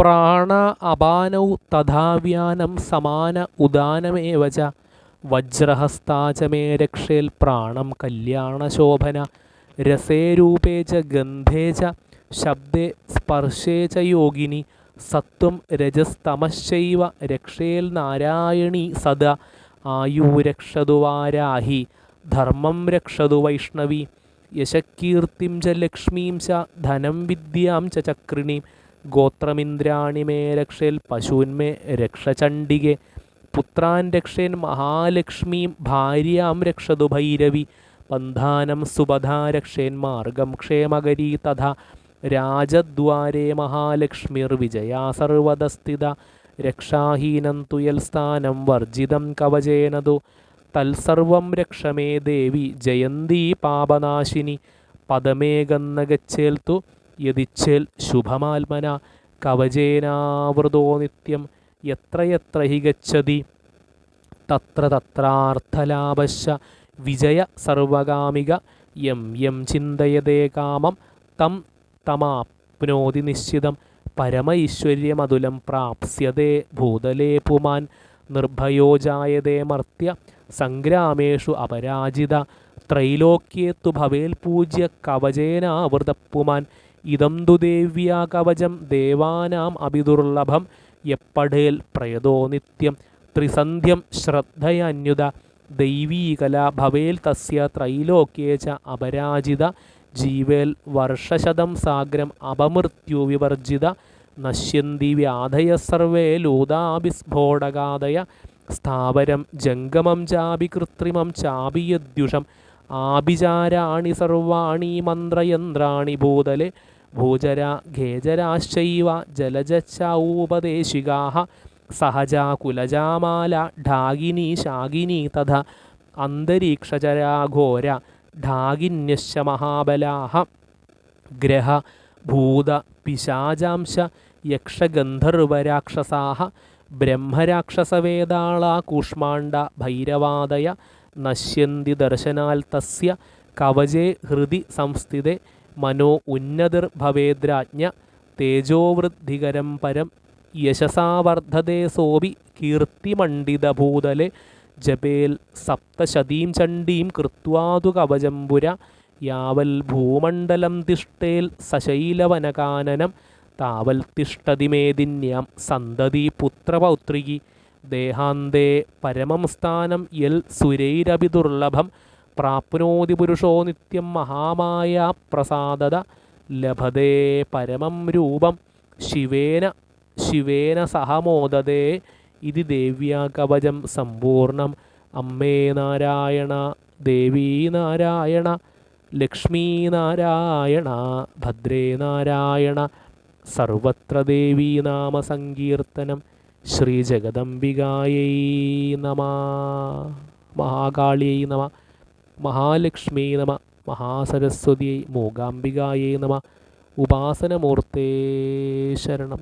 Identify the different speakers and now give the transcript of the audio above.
Speaker 1: പ്രാണ അപാനൗ തഥാവ്യാനം സമാന ഉദാനമേവ ച. വജ്രഹസ്താചമേ രക്ഷേൽ പ്രാണം കല്യാണശോഭന. രസേ രൂപേ ച ഗന്ധേ ച. ശബ്ദേ സ്പർശേ ച യോഗിനി. സത്വം രജസ്തമശൈവ രക്ഷേൽ നാരായണി സദാ. ആയുരക്ഷതു വാരാഹി. ധർമ്മം രക്ഷതു വൈഷ്ണവി. യശക്കീർത്തിം ച ലക്ഷ്മീം ച. ധനം വിദ്യാം ച ചക്രിണീം. ഗോത്രമിന്ദ്രാണി മേ രക്ഷേൽ പശൂന്മേ രക്ഷചണ്ഡികെ. പുത്രാൻ രക്ഷേൻ മഹാലക്ഷ്മീം ഭാര്യാം രക്ഷതു ഭൈരവി. പന്ഥാനം സുപഥാ രക്ഷേൻ മാർഗം ക്ഷേമകരീ തഥാ. രാജദ്വാരേ മഹാലക്ഷ്മിർവിജയാ സർവതസ്ഥിത രക്ഷാഹീനം തുയൽ സ്ഥാനം വർജിതം കവചേനതു. തൽസർവം രക്ഷമേ ദേവി ജയന്തി പാപനാശിനി. പദമേകന്ന ഗച്ഛേൽത്തു യതിച്ഛേൽ ശുഭമാത്മന കവചേനാവൃതോ നിത്യം യത്ര യത്ര ഹി ഗച്ഛതി? തത്ര തത്രാർത്ഥലാഭശ വിജയ സർവകാമിക യം യം ചിന്തയതേ കാമം തം തമാപ്നോതി നിശ്ചിതം പരമൈശ്വര്യമതുലം പ്രാപ്സ്യതേ ഭൂതലേ പുമാൻ നിർഭയോ ജായതേ മർത്യ സംഗ്രാമേഷു അപരാജിത ത്രൈലോക്യേത്തു ഭവേൽ പൂജ്യ കവചേനാവൃതപ്പുമാൻ ഇതം തു ദേവ്യാ കവചം ദേവാനാം അഭിദുർലഭം എപ്പടേൽ പ്രയതോ നിത്യം ത്രിസന്ധ്യം ശ്രദ്ധയന്യുത ദൈവീകല ഭവേൽ തസ്യ ത്രൈലോക്യേ ച അപരാജിത ജീവേൽ വർഷശതം സാഗ്രം അപമൃത്യു വിവർജിത നശ്യന്തി വ്യാധയ സർവേ ലൂതാഭിസ്ഫോടകാദയ സ്ഥാവരം ജംഗമം ചാപി കൃത്രിമം ചാപിയദ്യുഷം ആഭിചാരാണി സർവാണി മന്ത്രയന്ത്രാണി ഭൂതലെ ഭൂചര ഖേജരാശ്ചൈവ ജലജച്ചൗപദേശികാ സഹജാ കുലജാമാല ഢാഗിനി ശാഗിനി തഥ അന്തരീക്ഷചരാഘോര ഢാഗിന്യശ്ച മഹാബലാഹ ഗ്രഹ ഭൂത പിശാചാംശ യക്ഷഗന്ധർവരാക്ഷസാഹ ബ്രഹ്മരാക്ഷസവേദാള കൂഷ്മാണ്ഡ ഭൈരവാദയ നശ്യന്തി ദർശനാൽ തസ്യ കവചേ ഹൃദി സംസ്ഥിതേ മനോ ഉന്നതിർ ഭവേദ്രാജ്ഞ തേജോവൃദ്ധികരം പരം യശസാവർദ്ധതേ സോപി കീർത്തിമണ്ഡിതഭൂതലെ ജപേൽ സപ്തശതീം ചണ്ഡീം കൃത്വാതു കവചംപുര യാവൽ ഭൂമണ്ഡലം തിഷ്ടേൽ സശൈലവനകാനനം താവൽ തിഷ്ടതി മേദിന്യാം സന്തതി പുത്രപൗത്രികി ദേഹാന്തേ പരമം സ്ഥാനം യൽ സുരൈരഭിദുർലഭം പ്രാപ്നോതി പുരുഷോ നിത്യം മഹാമായ പ്രസാദത ലഭതേ പരമം രൂപം. ശിവേന ശിവേന സഹമോദതേ ഇതി ദേവ്യാ കവചം സമ്പൂർണം. അമ്മേ നാരായണ ദേവീ നാരായണ ലക്ഷ്മീ നാരായണ ഭദ്രേ നാരായണ. സർവത്ര ദേവീ നാമ സങ്കീർത്തനം. ശ്രീ ജഗദംബികായൈ നമ. മഹാകാളിയൈ നമ. മഹാലക്ഷ്മീ നമ മഹാസരസ്വതിയൈ മൂകാംബികായേ നമ ഉപാസനമൂർത്തേ ശരണം.